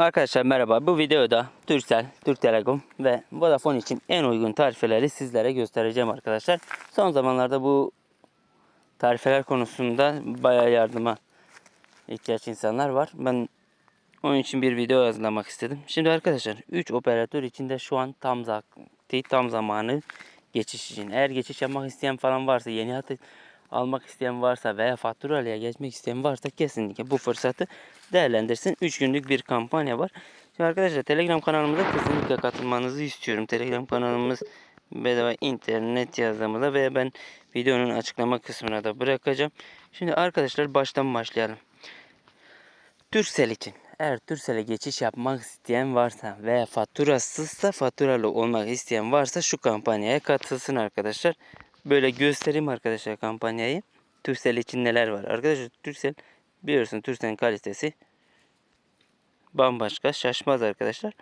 Arkadaşlar merhaba. Bu videoda Turkcell, Türk Telekom ve Vodafone için en uygun tarifeleri sizlere göstereceğim arkadaşlar. Son zamanlarda bu tarifeler konusunda bayağı yardıma ihtiyaç insanlar var. Ben onun için bir video hazırlamak istedim. Şimdi arkadaşlar 3 operatör içinde şu an tam vakti, tam zamanı geçiş için. Eğer geçiş yapmak isteyen falan varsa, yeni hat almak isteyen varsa veya faturalıya geçmek isteyen varsa kesinlikle bu fırsatı değerlendirsin. 3 günlük bir kampanya var. Şimdi arkadaşlar Telegram kanalımıza kesinlikle katılmanızı istiyorum. Telegram kanalımız bedava internet yazımında ve ben videonun açıklama kısmına da bırakacağım. Şimdi arkadaşlar baştan başlayalım. Türksel için eğer Türksel'e geçiş yapmak isteyen varsa veya faturasızsa faturalı olmak isteyen varsa şu kampanyaya katılsın arkadaşlar. Böyle göstereyim arkadaşlar kampanyayı. Türksel için neler var? Arkadaşlar Türksel biliyorsun Türksel'in kalitesi bambaşka şaşmaz arkadaşlar.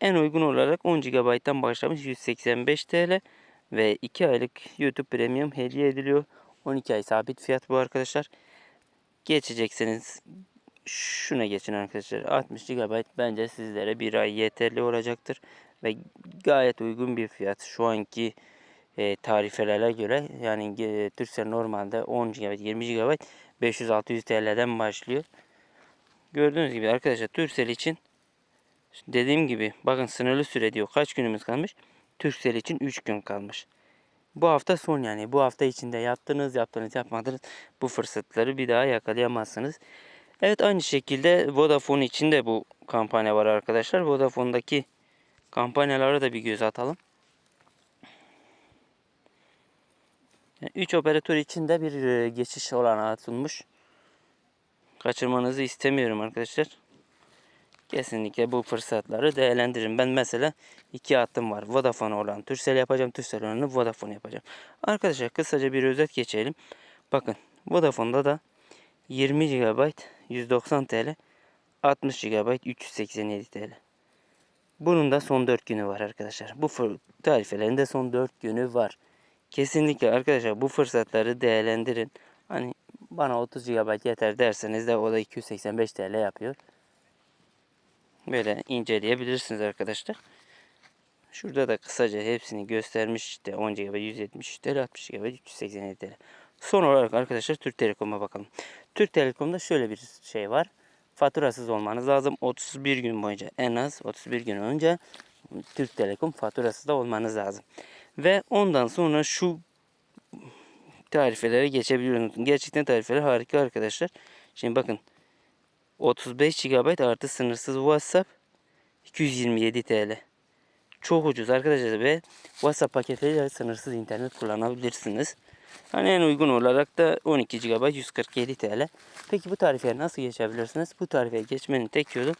En uygun olarak 10 GB'dan başlamış 185 TL ve 2 aylık YouTube Premium hediye ediliyor. 12 ay sabit fiyat bu arkadaşlar. Geçeceksiniz şuna geçin arkadaşlar. 60 GB bence sizlere bir ay yeterli olacaktır. Ve gayet uygun bir fiyat. Şu anki e, tarifelere göre yani e, Turkcell normalde 10 GB 20 GB 500-600 TL'den başlıyor. Gördüğünüz gibi arkadaşlar Turkcell için dediğim gibi bakın sınırlı süre diyor. Kaç günümüz kalmış? Turkcell için 3 gün kalmış. Bu hafta son yani. Bu hafta içinde yaptınız, yaptınız, yapmadınız. Bu fırsatları bir daha yakalayamazsınız. Evet aynı şekilde Vodafone için de bu kampanya var arkadaşlar. Vodafone'daki kampanyalara da bir göz atalım. 3 operatör için de bir e, geçiş olanağı sunmuş. Kaçırmanızı istemiyorum arkadaşlar. Kesinlikle bu fırsatları değerlendirin. Ben mesela iki hattım var. Vodafone olan Turkcell yapacağım. Turkcell olanı Vodafone yapacağım. Arkadaşlar kısaca bir özet geçelim. Bakın Vodafone'da da 20 GB 190 TL 60 GB 387 TL. Bunun da son 4 günü var arkadaşlar. Bu tarifelerin de son 4 günü var. Kesinlikle arkadaşlar bu fırsatları değerlendirin. Hani bana 30 GB yeter derseniz de o da 285 TL yapıyor. Böyle inceleyebilirsiniz arkadaşlar. Şurada da kısaca hepsini göstermiş işte 10 GB 173 TL 60 GB 387 TL. Son olarak arkadaşlar Türk Telekom'a bakalım. Türk Telekom'da şöyle bir şey var. Faturasız olmanız lazım. 31 gün boyunca en az 31 gün önce Türk Telekom faturasız da olmanız lazım. Ve ondan sonra şu tarifelere geçebiliyorsunuz. Gerçekten tarifeler harika arkadaşlar. Şimdi bakın 35 GB artı sınırsız WhatsApp 227 TL. Çok ucuz arkadaşlar ve WhatsApp paketleriyle sınırsız internet kullanabilirsiniz. Hani en uygun olarak da 12 GB 147 TL. Peki bu tarifeye nasıl geçebilirsiniz? Bu tarifeye geçmenin tek yolu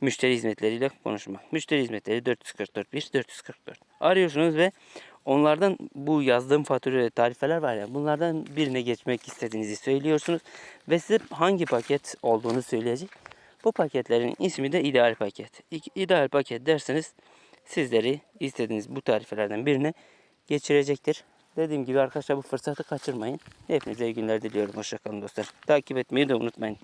müşteri hizmetleriyle konuşmak. Müşteri hizmetleri 444 1 444. Arıyorsunuz ve onlardan bu yazdığım fatura tarifeler var ya bunlardan birine geçmek istediğinizi söylüyorsunuz ve size hangi paket olduğunu söyleyecek. Bu paketlerin ismi de ideal paket. İdeal paket derseniz sizleri istediğiniz bu tarifelerden birine geçirecektir. Dediğim gibi arkadaşlar bu fırsatı kaçırmayın. Hepinize iyi günler diliyorum. Hoşçakalın dostlar. Takip etmeyi de unutmayın.